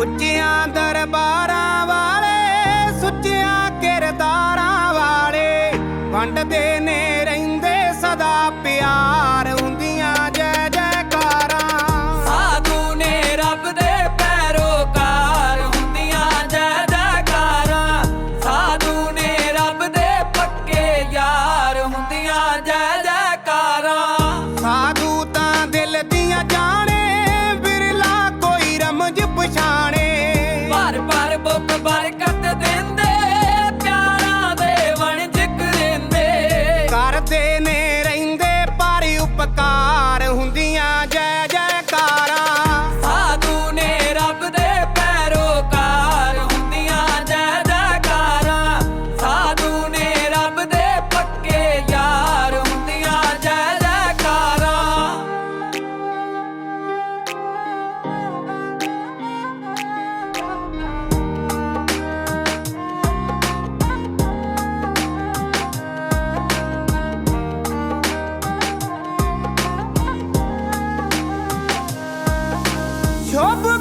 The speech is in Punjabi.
ਉੱਚਿਆਂ ਦਰਬਾਰਾਂ ਵਾਲੇ ਸੁੱਚਿਆਂ ਕਿਰਦਾਰਾਂ ਵਾਲੇ ਵੰਡਦੇ ਨੇ I got. Sabır